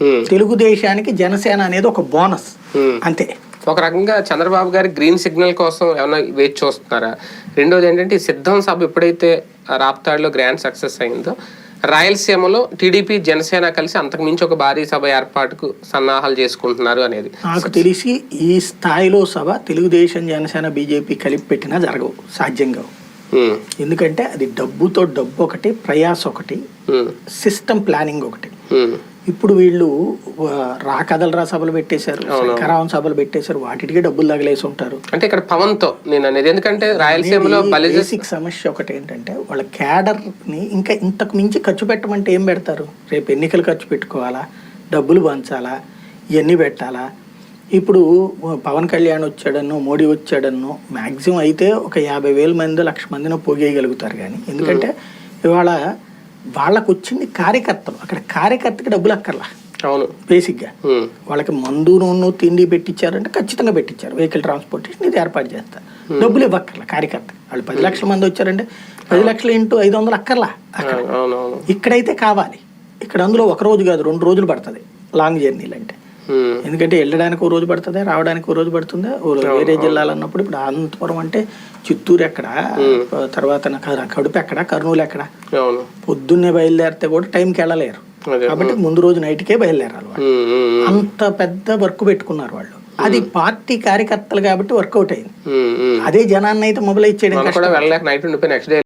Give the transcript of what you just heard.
ఉమ్, తెలుగుదేశానికి జనసేన అనేది ఒక బోనస్. ఉమ్. అంతే. ఒక రకంగా చంద్రబాబు గారి గ్రీన్ సిగ్నల్ కోసం ఏమైనా వేచి చూస్తున్నారా? రెండోది ఏంటంటే సిద్ధం సభ ఎప్పుడైతే రాప్తాడులో గ్రాండ్ సక్సెస్ అయిందో రాయలసీమలో టీడీపీ జనసేన కలిసి అంతకు మించి ఒక భారీ సభ ఏర్పాటుకు సన్నాహాలు చేసుకుంటున్నారు అనేది. నాకు తెలిసి ఈ స్థాయిలో సభ తెలుగుదేశం జనసేన బీజేపీ కలిపి పెట్టినా జరగవు సాధ్యం కావు. ఉమ్, ఎందుకంటే అది డబ్బుతో డబ్బు ఒకటి ప్రయాస ఒకటి సిస్టమ్ ప్లానింగ్ ఒకటి. ఇప్పుడు వీళ్ళు రా కథలరా సభలు పెట్టేశారు శంకరావం సభలు పెట్టేశారు వాటికి డబ్బులు తగిలేసి ఉంటారు. అంటే ఇక్కడ పవన్తో నేను అనేది ఎందుకంటే రాయలసీమలో బేసిక్ సమస్య ఒకటి ఏంటంటే వాళ్ళ క్యాడర్ని ఇంకా ఇంతకు మించి ఖర్చు పెట్టమంటే ఏం పెడతారు? రేపు ఎన్నికలు ఖర్చు పెట్టుకోవాలా? డబ్బులు పంచాలా? ఇవన్నీ పెట్టాలా? ఇప్పుడు పవన్ కళ్యాణ్ వచ్చాడనో మోడీ వచ్చాడనో మాక్సిమం అయితే ఒక యాభై వేల మంది లక్ష మందినో పోగేయగలుగుతారు కానీ. ఎందుకంటే ఇవాళ వాళ్ళకు వచ్చింది కార్యకర్తలు. అక్కడ కార్యకర్తకి డబ్బులు అక్కర్లా. అవును. బేసిక్గా వాళ్ళకి మందు నూనె తిండి పెట్టించారంటే ఖచ్చితంగా పెట్టించారు వెహికల్ ట్రాన్స్పోర్టేషన్ ఇది ఏర్పాటు చేస్తారు. డబ్బులు ఇవ్వక్కర్లా కార్యకర్త వాళ్ళు పది లక్షల మంది వచ్చారంటే పది లక్షలు ఇంటూ ఐదు వందలు అక్కర్లా అక్కడ. ఇక్కడైతే కావాలి. ఇక్కడ అందులో ఒక రోజు కాదు రెండు రోజులు పడుతుంది. లాంగ్ జర్నీలు అంటే ఎందుకంటే వెళ్ళడానికి ఓ రోజు పడుతుంది రావడానికి ఓ రోజు పడుతుంది? వేరే జిల్లాలు అన్నప్పుడు ఇప్పుడు అనంతపురం అంటే చిత్తూరు ఎక్కడ? తర్వాత నా కడుపు ఎక్కడ? కర్నూలు ఎక్కడ? పొద్దున్నే బయలుదేరితే కూడా టైంకి వెళ్ళలేరు. కాబట్టి ముందు రోజు నైట్కే బయలుదేరాలి వాళ్ళు. అంత పెద్ద వర్క్ పెట్టుకున్నారు వాళ్ళు. అది పార్టీ కార్యకర్తలు కాబట్టి వర్కౌట్ అయింది. అదే జనాన్ని అయితే మొబైలైజ్ చేయడం